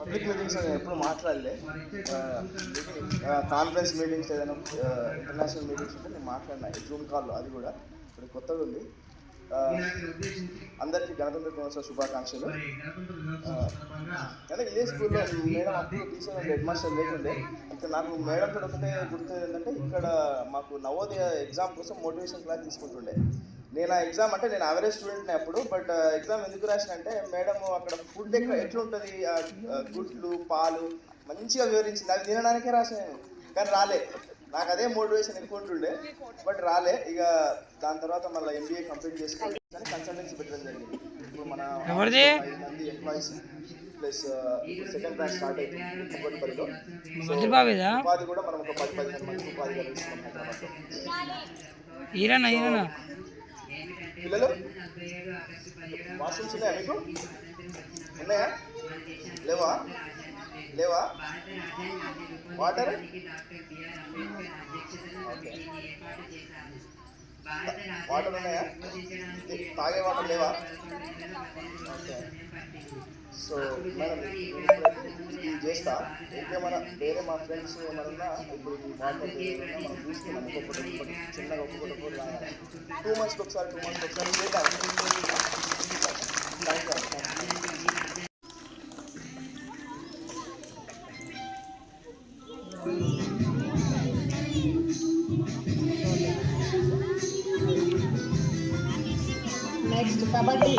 Public meetings నేను ఎప్పుడు మాట్లాడలే. కాన్ఫరెన్స్ మీటింగ్స్ ఏదైనా ఇంటర్నేషనల్ మీటింగ్స్ ఉంటే నేను మాట్లాడినా. జూమ్ కాల్లో అది కూడా. ఇప్పుడు కొత్తగా ఉంది. అందరికీ గణతంత్ర దినోత్సవ శుభాకాంక్షలు. కానీ ఇదే స్కూల్లో మేడం అప్పుడు టీచర్ హెడ్ మాస్టర్ లేకుండే ఇక్కడ నాకు మేడం ఒకటే గుర్తు ఏంటంటే ఇక్కడ మాకు నవోదయ ఎగ్జామ్ కోసం మోటివేషన్ క్లాస్ తీసుకుంటుండే. నేను ఆ ఎగ్జామ్ అంటే నేను అవరేజ్ స్టూడెంట్ని అప్పుడు బట్ ఎగ్జామ్ ఎందుకు రాసిన అంటే మేడం అక్కడ ఫుడ్ ఎక్కడ ఎట్లుంటుంది ఆ, ఆ, గుడ్లు పాలు మంచిగా వివరించింది. అవి తినడానికే రాసిన కానీ రాలే. నాకు అదే మోటివేషన్ ఎక్కువ ఉంటుండే బట్ రాలే. ఇక దాని తర్వాత మళ్ళీ ఎంబీఏ కంప్లీట్ చేసుకొని కానీ కన్సల్టెన్సీ పెట్టడం జరిగింది. ఇప్పుడు మన మంది employees plus second branch start కుక్కటిపల్లిలో వదిలిబాబేదా ఉపాధి కూడా మనం ఒక పది పదిహేను మందికి ఉపాధి కలిగిస్తున్నాం హైదరాబాద్లో. ఈరన్నా ఈరన్నా పిల్లలు? వాష్రూమ్స్ ఉన్నాయా మీకు? ఉన్నాయా? లేవా? లేవా? వాటర్? వాటర్ ఉన్నాయా? తాగే వాటర్ లేవా? సో ఇది చేస్తా. ఇంకేమైనా వేరే మా ఫ్రెండ్స్ ఏమన్నా ఇప్పుడు వాటర్ మనం చూస్తున్నాం ఒక్కొక్కటి ఒక్కొక్కటి చిన్నగా ఒక్కొక్కటి ఒక్కొక్కటి టూ మంత్స్కి ఒకసారి టూ మంత్స్కి ఒకసారి చేద్దాం. Thank you next kabaddi.